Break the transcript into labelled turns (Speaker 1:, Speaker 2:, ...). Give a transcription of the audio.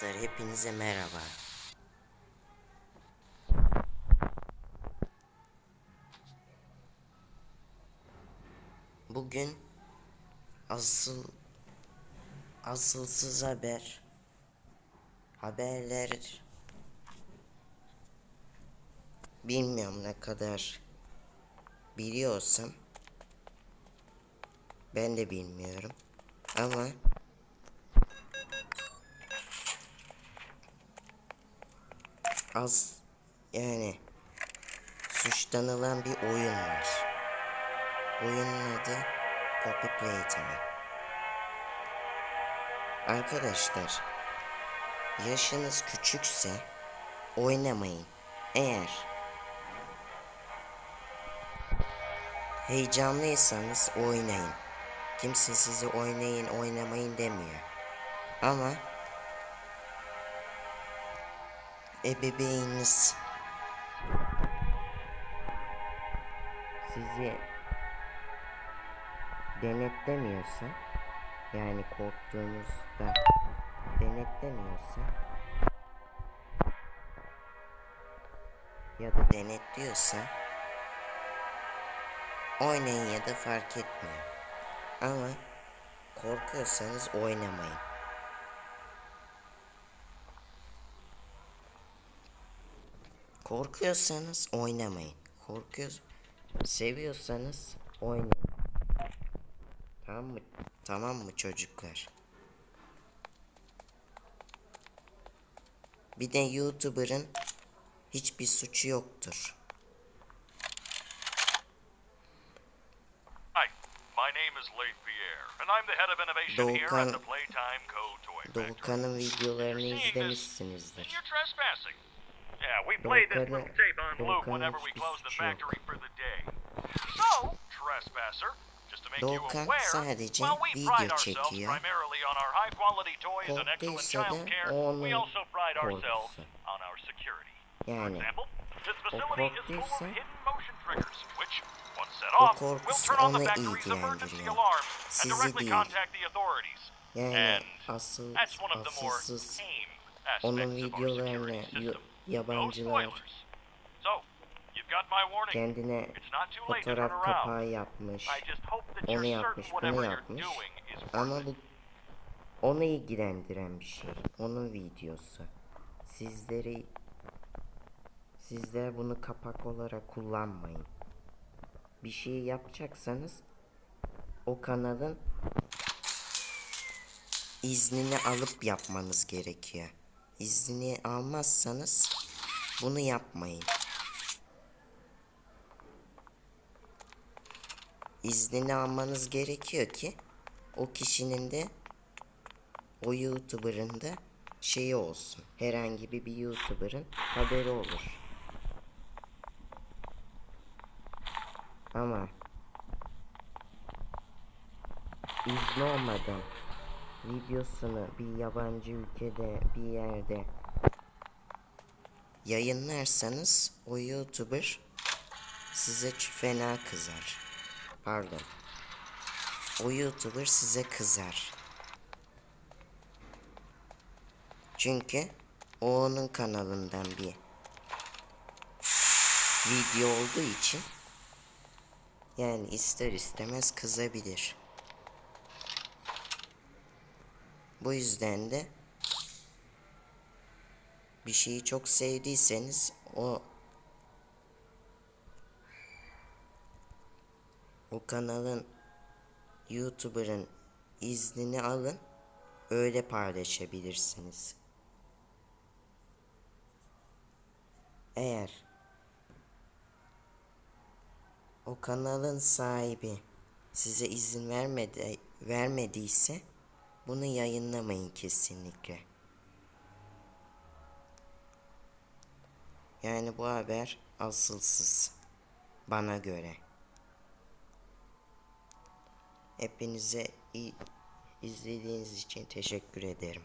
Speaker 1: Arkadaşlar hepinize merhaba. Bugün asıl asılsız haber haberler bilmiyorum ne kadar biliyorsam ben de bilmiyorum ama az yani suçlanılan bir oyun var. Oyunun adı Poppy Playtime. Arkadaşlar yaşınız küçükse oynamayın. Eğer heyecanlıysanız oynayın. Kimse size oynayın oynamayın demiyor. Ama ebeveyniniz sizi denetlemiyorsa yani korktuğunuzda denetlemiyorsa ya da denetliyorsa oynayın ya da fark etmiyor. Ama korkuyorsanız oynamayın. Korkuyorsanız oynamayın. Korkuyor, seviyorsanız oynayın. Tamam mı? Tamam mı çocuklar? Bir de YouTuber'ın hiçbir suçu yoktur. Doğukan-. Doğukan'ın videolarını izlemişsinizdir.
Speaker 2: You're trespassing. Yeah, we play this
Speaker 1: Doğukan'ı-
Speaker 2: little tape on loop whenever we
Speaker 1: hiçbir
Speaker 2: close the factory for the day. So, trespasser, just to make you aware, while we pride ourselves primarily on our high quality toys and excellent child care, we also pride ourselves on our security. For example, this facility is full of hidden motion triggers, which, once set off, will turn on the factory's emergency alarm and directly contact the authorities.
Speaker 1: yani
Speaker 2: And
Speaker 1: asıl
Speaker 2: that's one of the more
Speaker 1: asılsız
Speaker 2: tame
Speaker 1: onun
Speaker 2: aspects of our security system.
Speaker 1: Yabancılar kendine fotoğraf kapağı yapmış. Onu yapmış, bunu yapmış. Ama bu onu ilgilendiren bir şey. Onun videosu. Sizleri sizler bunu kapak olarak kullanmayın. Bir şey yapacaksanız o kanalın iznini alıp yapmanız gerekiyor. İznini almazsanız bunu yapmayın. İznini almanız gerekiyor ki o kişinin de o YouTuber'ın da şeyi olsun. Herhangi bir YouTuber'ın haberi olur. Ama izni olmadan videosunu bir yabancı ülkede bir yerde yayınlarsanız o YouTuber size fena kızar. Pardon. O YouTuber size kızar. Çünkü o onun kanalından bir video olduğu için yani ister istemez kızabilir. Bu yüzden de bir şeyi çok sevdiyseniz o o kanalın YouTuber'ın iznini alın öyle paylaşabilirsiniz. Eğer o kanalın sahibi size izin vermedi vermediyse bunu yayınlamayın kesinlikle. Yani bu haber asılsız bana göre. Hepinize izlediğiniz için teşekkür ederim.